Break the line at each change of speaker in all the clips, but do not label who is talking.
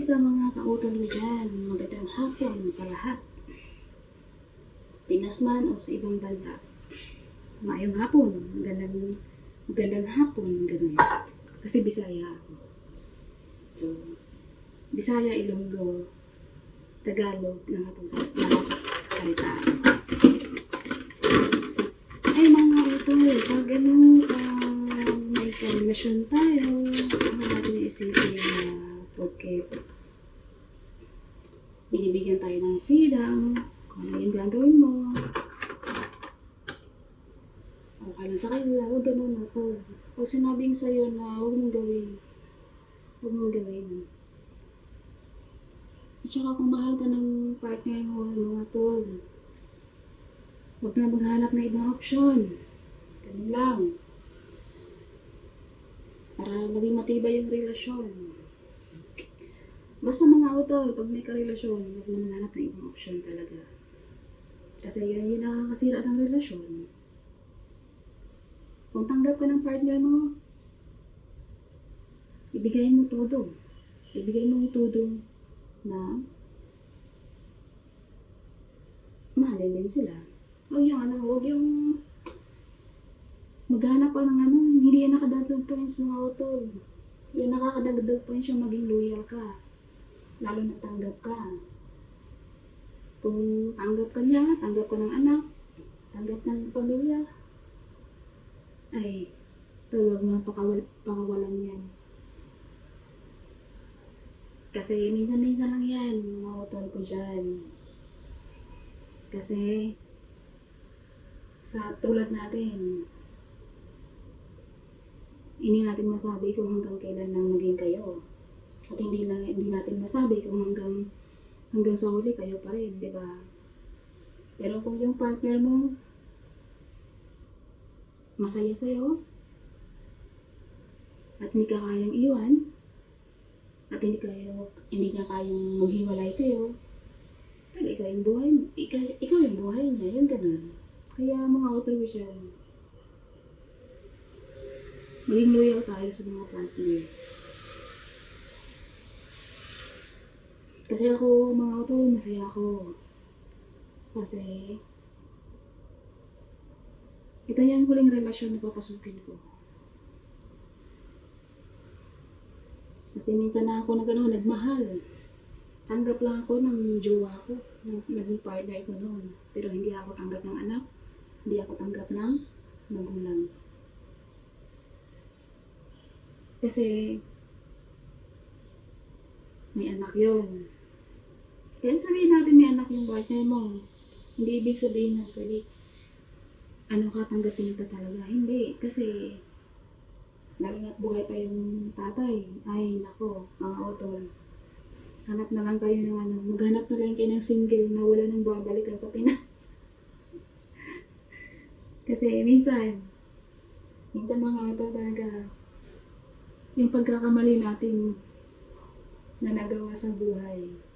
sa mga kautol mo dyan, magandang hapon sa lahat. Pinas man o sa ibang bansa. Maayong hapon, magandang, magandang hapon, ganun. Kasi Bisaya ako. So, Bisaya, Ilonggo, Tagalog, lang akong sa- salita. Ay mga utol, pag ano, pag may karelasyon tayo, huwag natin isipin na porket binibigyan tayo ng freedom, kung ano yung gagawin mo, okay lang sa kanila, huwag ganun ako. Pag sinabing sa'yo na huwag mong gawin, huwag mong gawin. At saka kung mahal ka ng partner mo, mga tol, huwag na maghanap ng ibang option. Ganun lang. Para maging matibay yung relasyon. Basta mga utol, pag may karelasyon, huwag na maghanap ng ibang option talaga. Kasi yun yung nakakasira ng relasyon. Kung tanggap ka ng partner mo, ibigay mo todo. Ibigay mo yung todo na mahalin din sila. Huwag yung ano, huwag yung maghanap pa ng ano, hindi yan nakadagdag points mga utol. Yung nakakadagdag points yung maging loyal ka. Lalo na tanggap ka. Kung tanggap ka niya, tanggap ka ng anak, tanggap ng pamilya, ay, tulog mo pakawal, pakawalan yan. Kasi minsan-minsan lang yan, mga utol ko dyan. Kasi, sa tulad natin, hindi natin masabi kung hanggang kailan nang maging kayo. At hindi na hindi natin masabi kung hanggang hanggang sa huli kayo pa rin, di ba? Pero kung yung partner mo masaya sa'yo at hindi ka kayang iwan at hindi kayo hindi niya kayang maghiwalay kayo pwede ikaw yung buhay ikaw, ikaw yung buhay niya yung ganun kaya mga dyan maging loyal tayo sa mga partner kasi ako mga outro masaya ako kasi ito yung huling relasyon na papasukin ko. Kasi minsan na ako na gano'n, nagmahal. Tanggap lang ako ng jowa ko, ng naging partner ko noon. Pero hindi ako tanggap ng anak, hindi ako tanggap ng magulang. Kasi may anak yon. Kaya sabihin natin may anak yung partner mo. Hindi ibig sabihin na pwede ano ka, tanggapin ka talaga. Hindi, kasi lalo na't buhay pa yung tatay. Ay, nako, mga utol. Hanap na lang kayo ng ano, maghanap na lang kayo ng single na wala nang babalikan sa Pinas. kasi minsan, minsan mga utol talaga, yung pagkakamali natin na nagawa sa buhay,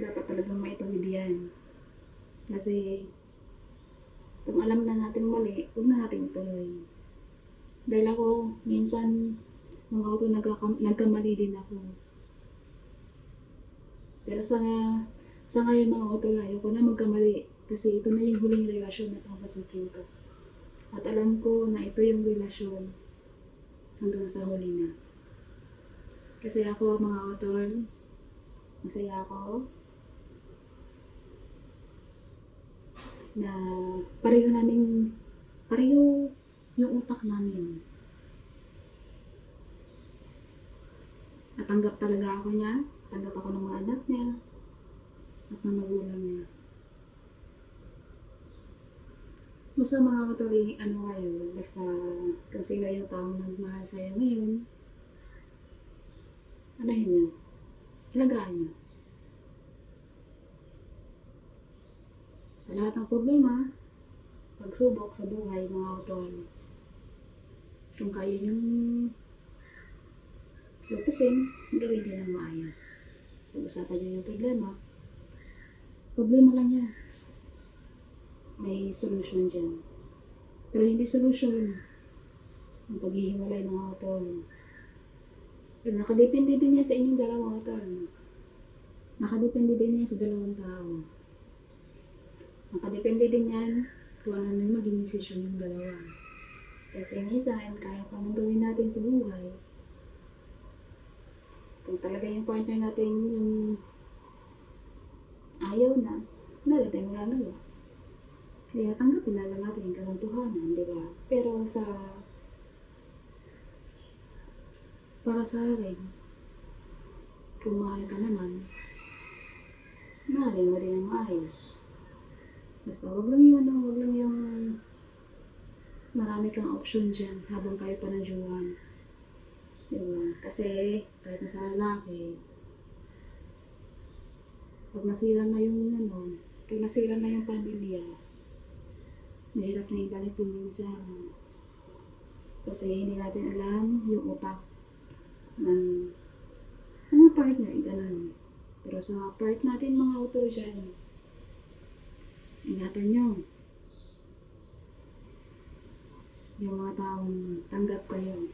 dapat talagang maitawid yan. Kasi, kung alam na natin mali, huwag na natin ituloy. Dahil ako, minsan, mga auto nagkakam- nagkamali din ako. Pero sa, sa ngayon mga auto ayoko na magkamali. Kasi ito na yung huling relasyon na papasukin ko. At alam ko na ito yung relasyon hanggang sa huli na. Kasi ako mga auto, masaya ako na pareho namin, pareho yung utak namin. Natanggap talaga ako niya, tanggap ako ng mga anak niya, at ng magulang niya. Basta mga katuloy, ano kayo, basta kung sino yung taong nagmahal sa'yo ngayon, anahin niyo, alagaan niyo. Sa lahat ng problema, pagsubok sa buhay, mga utol, kung kaya niyong lutasin, gawin din ng maayos. Pag-usapan niyo yung problema, problema lang yan. May solusyon dyan. Pero hindi solusyon ang paghihiwalay mga utol. Nakadepende din yan sa inyong dalawang tao. Nakadepende din yan sa dalawang tao. Nakadepende din yan kung ano na maging desisyon ng dalawa. Kasi minsan, kahit anong gawin natin sa buhay, kung talaga yung partner natin yung ayaw na, wala tayong magagawa. Kaya tanggapin na lang natin yung katotohanan, di ba? Pero sa para sa akin, kung mahal ka naman, mahalin mo din ang maayos. Basta wag lang yung ano, wag lang yung marami kang option dyan habang kayo pa ng jowan. Diba? Kasi kahit na sa lalaki, pag nasira na yung ano, pag nasira na yung pamilya, mahirap na ibalik din minsan. Kasi hindi natin alam yung utak ng mga partner, ganun. Pero sa part natin mga author dyan, ingatan nyo. Yung mga taong tanggap kayo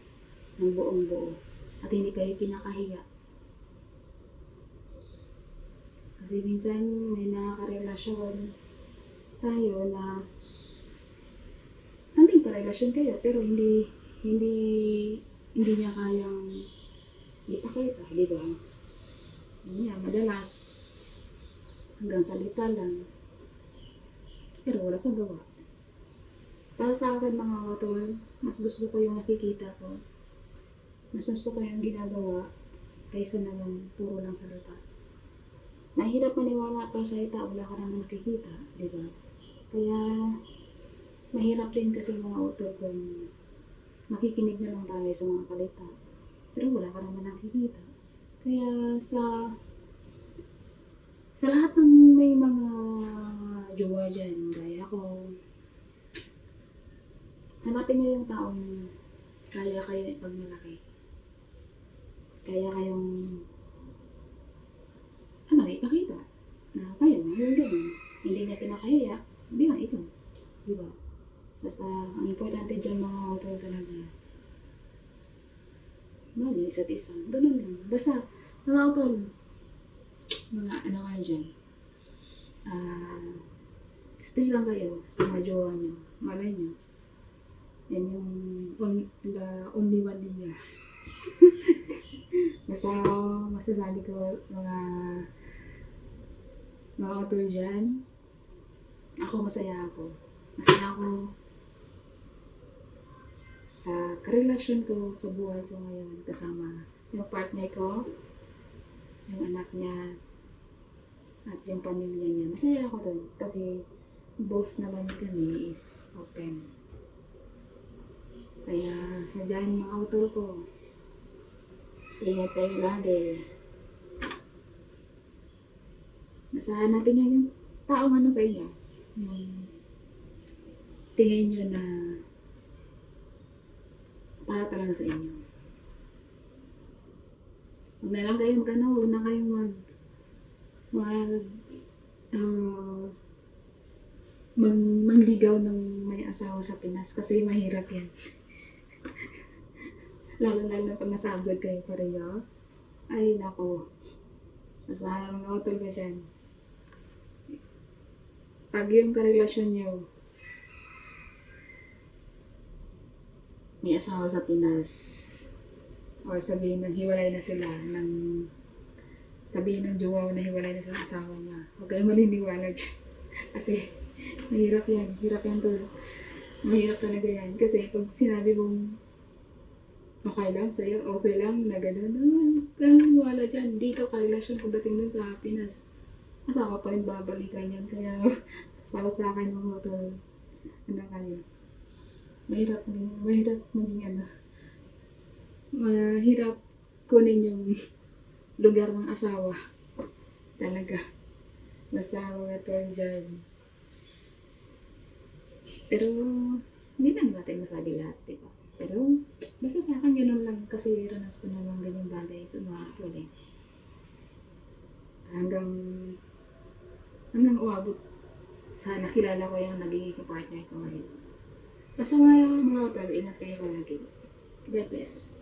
ng buong buo at hindi kayo kinakahiya. Kasi minsan may nakakarelasyon tayo na hanggang karelasyon kayo pero hindi hindi hindi niya kayang ipakita, di ba? Nga, madalas hanggang salita lang. Pero wala sa gawa. Para sa akin mga tol, mas gusto ko yung nakikita ko. Mas gusto ko yung ginagawa kaysa naman puro lang salita. Nahirap maniwala pa sa salita, wala ka naman nakikita, di ba? Kaya mahirap din kasi mga author kung makikinig na lang tayo sa mga salita. Pero wala ka naman nakikita. Kaya sa sa lahat ng may mga jowa dyan, gaya ko, hanapin niyo yung taong kaya kayo ipagmalaki. Kaya kayong ano, ipakita na kaya mo, yung ganun. Hindi niya pinakaya, bilang ikaw. Di ba? Basta, ang importante dyan mga hotel talaga, mahal yung isa't isa. Ganun lang. Basta, mga hotel, mga ano nga dyan, ah, stay lang kayo sa mga jowa nyo. Malay nyo. Yan yung on, the only one ninyo. Basta masasabi ko mga mga author dyan, ako masaya ako. Masaya ako sa karelasyon ko sa buhay ko ngayon kasama yung partner ko, yung anak niya, at yung pamilya niya. Masaya ako dun kasi both naman kami is open. Kaya sa dyan mga author ko, ingat kayo lagi. Basta hanapin nyo yung taong ano sa inyo. Yung tingin nyo na para talaga sa inyo. Huwag na lang kayo mag ano, huwag na kayong mag mag uh, mag, mangligaw ng may asawa sa Pinas kasi mahirap yan. Lalo-lalo pag nasa abroad kayo pareho. Ay, nako. Basta mga utol ko dyan. Pag yung karelasyon nyo, may asawa sa Pinas, or sabihin ng hiwalay na sila, ng sabihin ng jowa na hiwalay na sa asawa niya. Huwag kayo maniniwala dyan. Kasi, mahirap yan. Hirap yan to. Mahirap talaga yan. Kasi pag sinabi kong okay lang sa'yo, okay lang, na gano'n, kaya wala dyan. Dito, karelasyon pagdating dun sa Pinas. Asawa pa rin babalikan yan. Kaya, para sa akin, mga to, ano kaya, mahirap maging, mahirap maging ano, mahirap kunin yung lugar ng asawa. Talaga. Basta mga tol dyan. Pero, hindi naman natin masabi lahat, di ba? Pero, basta sa akin ganun lang kasi ranas ko naman ganyang bagay ito mga tol eh. Hanggang, hanggang uabot sa nakilala ko yung nagiging partner ko ngayon. Basta mga mga tol, ingat kayo lagi. God bless.